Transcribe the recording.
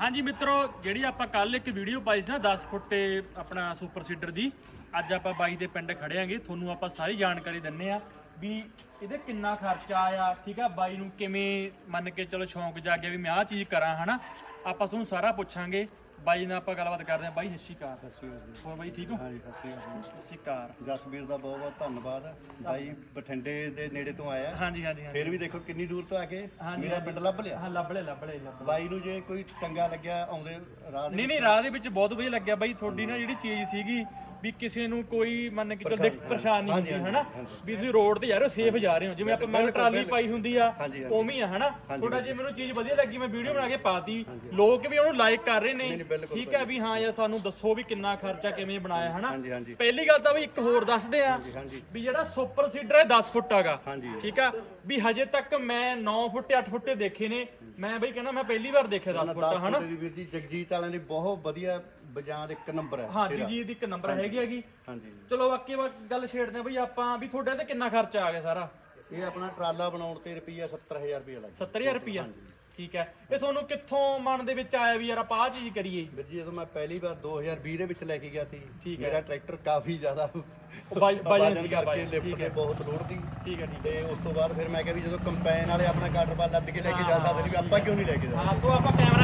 ਹਾਂਜੀ ਮਿੱਤਰੋ, ਜਿਹੜੀ ਆਪਾਂ ਕੱਲ ਇੱਕ ਵੀਡੀਓ ਪਾਈ ਸੀ ਨਾ 10 ਫੁੱਟੇ ਆਪਣਾ ਸੁਪਰ ਸੀਡਰ ਦੀ, ਅੱਜ ਆਪਾਂ ਬਾਈ ਦੇ ਪਿੰਡ ਖੜੇ ਆਂਗੇ ਤੁਹਾਨੂੰ ਆਪਾਂ ਸਾਰੀ ਜਾਣਕਾਰੀ ਦਿੰਨੇ ਆ ਵੀ ਇਹਦੇ ਕਿੰਨਾ ਖਰਚਾ ਆਇਆ, ਠੀਕ ਆ? ਬਾਈ ਨੂੰ ਕਿਵੇਂ ਮੰਨ ਕੇ ਚਲੋ ਸ਼ੌਂਕ ਜਾਗਿਆ ਵੀ ਮੈਂ ਆਹ ਚੀਜ਼ ਕਰਾਂ, ਹਨਾ? ਆਪਾਂ ਤੁਹਾਨੂੰ ਸਾਰਾ ਪੁੱਛਾਂਗੇ। ਬਾਈ ਨਾਲ ਆਪਾਂ ਗੱਲਬਾਤ ਕਰਦੇ ਆਂ ਬਾਈ ਸਤਿ ਸ਼੍ਰੀ ਅਕਾਲ। ਸਤਿ ਸ਼੍ਰੀ ਅਕਾਲ ਹੋਰ ਬਾਈ ਠੀਕ ਹੋ? ਹਾਂਜੀ ਸਤਿ ਸ਼੍ਰੀ ਅਕਾਲ। ਸਤਿ ਸ਼੍ਰੀ ਅਕਾਲ। ਜਸਵੀਰ ਦਾ ਬਹੁਤ ਬਹੁਤ ਧੰਨਵਾਦ। ਬਾਈ ਬਠਿੰਡੇ ਦੇ ਨੇੜੇ ਤੋਂ ਆਇਆ। ਹਾਂਜੀ ਹਾਂਜੀ ਹਾਂਜੀ। ਫਿਰ ਵੀ ਦੇਖੋ ਕਿੰਨੀ ਦੂਰ ਤੋਂ ਆ ਕੇ ਹਾਂਜੀ, ਮੇਰਾ ਪਿੰਡ ਲੱਭ ਲਿਆ। ਹਾਂ ਲੱਭ ਲੈ ਲੱਭ ਲੈ ਲੱਭ ਲੈ। ਬਾਈ ਨੂੰ ਜੇ ਕੋਈ ਚੰਗਾ ਲੱਗਿਆ ਆਉਂਦੇ ਰਾਹ ਦੇ ਨਹੀਂ ਨਹੀਂ ਰਾਹ ਦੇ ਵਿੱਚ ਬਹੁਤ ਵਧੀਆ ਲੱਗਿਆ ਬਾਈ। ਤੁਹਾਡੀ ਨਾ ਜਿਹੜੀ ਚੀਜ਼ ਸੀਗੀ ਵੀ ਕਿਸੇ ਨੂੰ ਕੋਈ ਮੰਨ ਕੇ ਚਲੋ ਦੇਖ ਪਰੇਸ਼ਾਨ ਨਹੀਂ ਹਾਂਜੀ, ਹੁੰਦੀ ਹਨਾ। ਵੀ ਤੁਸੀਂ ਰੋਡ ਤੇ ਜਾ ਰਹੇ ਹੋ ਸੇਫ ਜਾ ਰਹੇ ਹੋ। ਜਿਵੇਂ ਆਪਾਂ ਮੈਂ ਬਿਲਕੁਲ, ਟਰਾਲੀ ਬਿਲਕੁਲ। ਪਾਈ ਹੁੰਦੀ ਆ ਹਾਂਜੀ, ਹਾਂਜੀ। ਉਵੇਂ ਹੀ ਆ ਹਨਾ? ਥੋੜਾ ਜੇ ਮੈਨੂੰ ਚੀਜ਼ ਵਧੀਆ ਲੱਗੀ ਮੈਂ ਵੀਡੀਓ ਬਣਾ ਕੇ ਪਾਤੀ। ਲੋਕ ਵੀ ਉਹਨੂੰ ਲਾਈਕ ਕਰ ਰਹੇ ਨੇ। ਬਿਲਕੁਲ ਠੀਕ ਹੈ ਵੀ ਹਾਂ ਯਾਰ ਸਾਨੂੰ ਦੱਸੋ ਵੀ ਕਿੰਨਾ ਖਰਚਾ ਕਿਵੇਂ ਬਣਾਇਆ ਹਨਾ? ਹਾਂਜੀ ਹਾਂਜੀ। ਪਹਿਲੀ ਗੱਲ ਤਾਂ ਵੀ ਇੱਕ ਹੋਰ ਦੱਸਦੇ ਆ ਹਾਂਜੀ ਵੀ ਜਿਹੜਾ ਸੁਪਰ ਸੀਡਰ ਹੈ 10 ਫੁੱਟ ਹੈਗਾ। ਹਾਂਜੀ। ਠੀਕ ਆ? ਵੀ ਹਜੇ ਤੱਕ ਮੈਂ 9 ਫੁੱਟ 8 ਫੁੱਟ ਦੇਖੇ ਨੇ। ਮੈਂ ਬਈ ਕਹਿੰਦਾ ਮੈਂ ਪਹਿਲੀ ਵਾਰ ਦੇਖਿਆ 10 ਫੁੱਟ ਹਨਾ? ਦੀ ਵੀਰ ਜੀ ਜਗਜੀਤ ਵਾਲਿਆਂ ਦੀ ਬਹੁਤ ਵਧੀਆ ਬਜਾਂ ਦੇ ਇੱਕ ਨੰਬਰ ਹੈ ਹਾਂ ਜੀ ਜੀ ਦੀ ਇੱਕ ਨੰਬਰ ਹੈਗੀ ਹੈਗੀ। ਹਾਂਜੀ। ਚਲੋ ਬਾਕੀ ਵਾ- ਗੱਲ ਛੇੜਦੇ ਆ ਬਈ ਆਪਾਂ ਵੀ ਤੁਹਾਡੇ ਤੇ ਕਿੰਨਾ ਖਰਚਾ ਆ ਗਿਆ ਸਾਰਾ? ਇਹ ਆਪਣਾ ਟਰਾਲਾ ਬਣਾਉਣ ਤੇ ਰੁਪਈਆ 70000 ਰੁਪਈਆ ਲੱਗ 70000 ਰੁਪਿਆ ਠੀਕ ਹੈ। ਇਹ ਤੁਹਾਨੂੰ ਕਿੱਥੋਂ ਮਨ ਦੇ ਵਿੱਚ ਆਇਆ ਵੀ ਯਾਰ ਆਪਾਂ ਆਹ ਚੀਜ਼ ਕਰੀਏ? ਵੀਰ ਜੀ ਜਦੋਂ ਮੈਂ ਪਹਿਲੀ ਵਾਰ 2020 ਦੇ ਵਿੱਚ ਲੈ ਕੇ ਗਿਆ ਸੀ ਠੀਕ ਹੈ। ਮੇਰਾ ਟਰੈਕਟਰ ਕਾਫੀ ਜ਼ਿਆਦਾ ਵਜ- ਵਜਨ ਵਜਨ ਸੀਗਾ ਕਰਕੇ ਲਿਫਟ ਠੀਕ ਤੇ ਹੈ। ਬਹੁਤ ਲੋਡ ਸੀ। ਠੀਕ ਹੈ ਠੀਕ ਤੇ ਉਸ ਤੋਂ ਬਾਅਦ ਫਿਰ ਮੈਂ ਕਿਹਾ ਵੀ ਜਦੋਂ ਕੰਪੈਨ ਵਾਲੇ ਆਪਣਾ ਕਾਟਰ ਬਾਲ ਲੱਦ ਕੇ ਲੈ ਕੇ ਜਾ ਸਕਦੇ ਨੇ ਵੀ ਆਪਾਂ ਕਿਉਂ ਨਹੀਂ ਲੈ ਕੇ ਜਾ ਹੈ ਹਾਂ ਤੋਂ ਆਪਾਂ ਕੈਮਰਾ